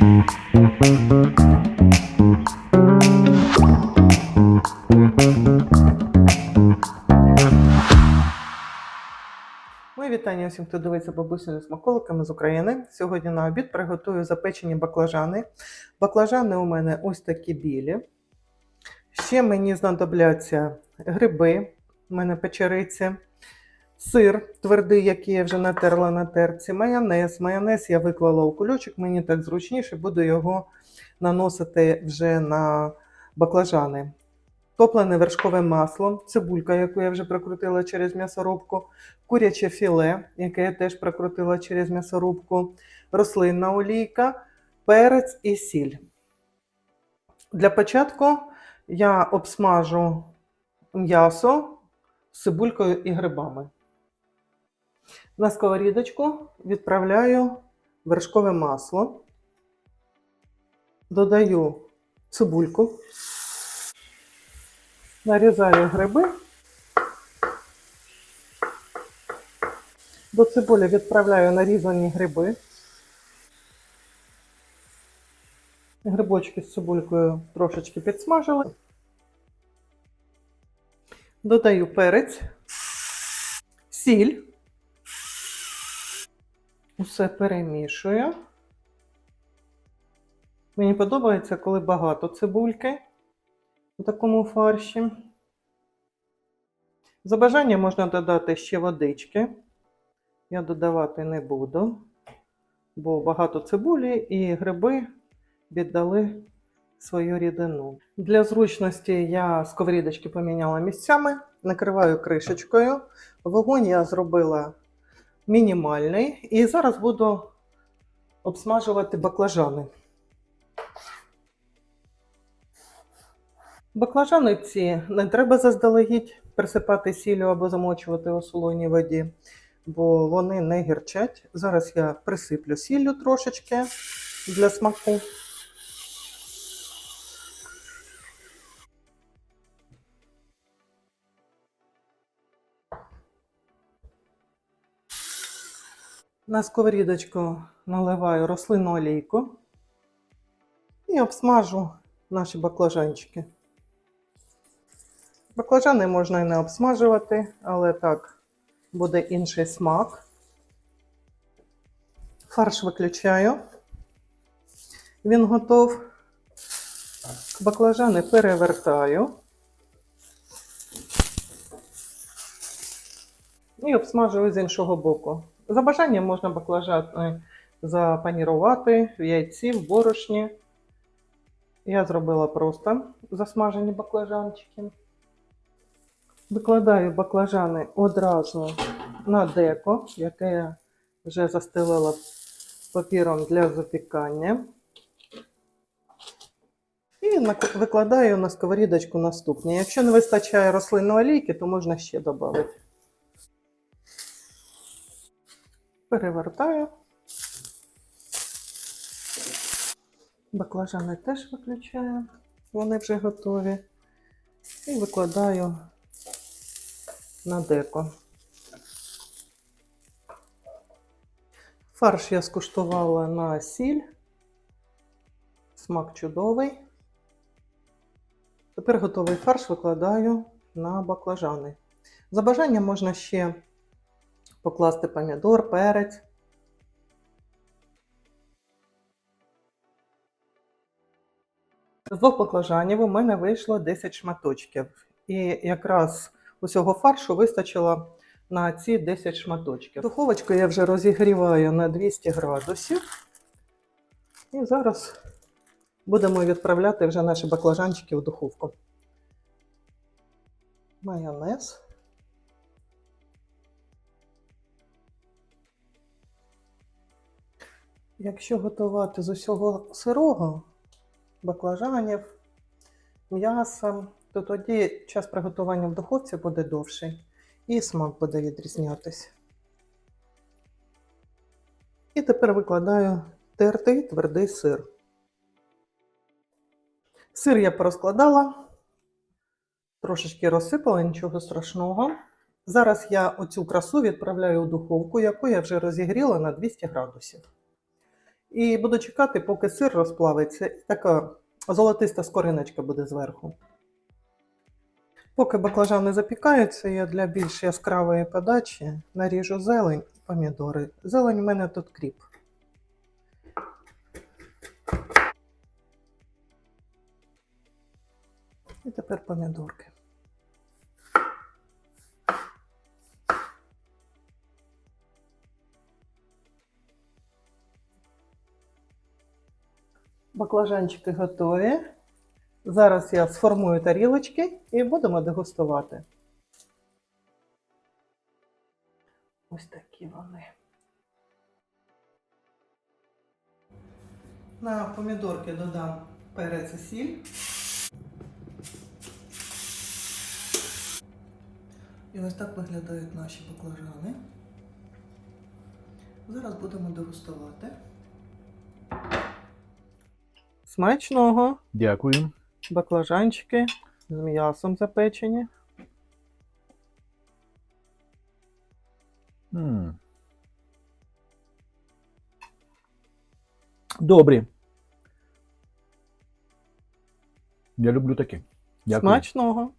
Мої вітання усім, хто дивиться бабусину смаколиками з України. Сьогодні на обід приготую запечені баклажани. Баклажани у мене ось такі білі. Ще мені знадобляться гриби, у мене печериці, сир твердий, який я вже натерла на терці, майонез. Майонез я виклала у кульочок, мені так зручніше, буду його наносити вже на баклажани. Топлене вершкове масло, цибулька, яку я вже прокрутила через м'ясорубку, куряче філе, яке я теж прокрутила через м'ясорубку, рослинна олійка, перець і сіль. Для початку я обсмажу м'ясо з цибулькою і грибами. На сковорідочку відправляю вершкове масло, додаю цибульку, нарізаю гриби. До цибулі відправляю нарізані гриби. Грибочки з цибулькою трошечки підсмажили. Додаю перець, сіль. Усе перемішую. Мені подобається, коли багато цибульки у такому фарші. За бажанням можна додати ще водички. Я додавати не буду, бо багато цибулі і гриби віддали свою рідину. Для зручності я сковорідочки поміняла місцями, накриваю кришечкою. Вогонь я зробила мінімальний. І зараз буду обсмажувати баклажани. Баклажани ці не треба заздалегідь присипати сіллю або замочувати у солоній воді бо вони не гірчать. Зараз я присиплю сіллю трошечки для смаку. На сковорідочку наливаю рослинну олійку і обсмажу наші баклажанчики. Баклажани можна і не обсмажувати, але так буде інший смак. Фарш виключаю. Він готов. Баклажани перевертаю. І обсмажую з іншого боку. За бажанням можна баклажани запанірувати в яйці, в борошні. Я зробила просто засмажені баклажанчики. Викладаю баклажани одразу на деко, яке я вже застелила папіром для запікання. І викладаю на сковорідочку наступні. Якщо не вистачає рослинної олійки, то можна ще додати. Перевертаю. Баклажани теж виключаю, вони вже готові. І викладаю на деко. Фарш я скуштувала на сіль. Смак чудовий. Тепер готовий фарш викладаю на баклажани. За бажанням можна ще покласти помідор, перець. З двох баклажанів у мене вийшло 10 шматочків. І якраз усього фаршу вистачило на ці 10 шматочків. Духовочку я вже розігріваю на 200 градусів. І зараз будемо відправляти вже наші баклажанчики в духовку. Майонез. Якщо готувати з усього сирого, баклажанів, м'яса, то тоді час приготування в духовці буде довший і смак буде відрізнятися. І тепер викладаю тертий твердий сир. Сир я порозкладала, трошечки розсипала, нічого страшного. Зараз я оцю красу відправляю у духовку, яку я вже розігріла на 200 градусів. І буду чекати, поки сир розплавиться, і така золотиста скориночка буде зверху. Поки баклажани запікаються, я для більш яскравої подачі наріжу зелень і помідори. Зелень у мене тут кріп. І тепер помідорки. Баклажанчики готові. Зараз я сформую тарілочки і будемо дегустувати. Ось такі вони. На помідорки додам перець і сіль. І ось так виглядають наші баклажани. Зараз будемо дегустувати. Смачного! Дякую. баклажанчики з м'ясом запечені. м Добрі. Я люблю такі. Дякую. Смачного.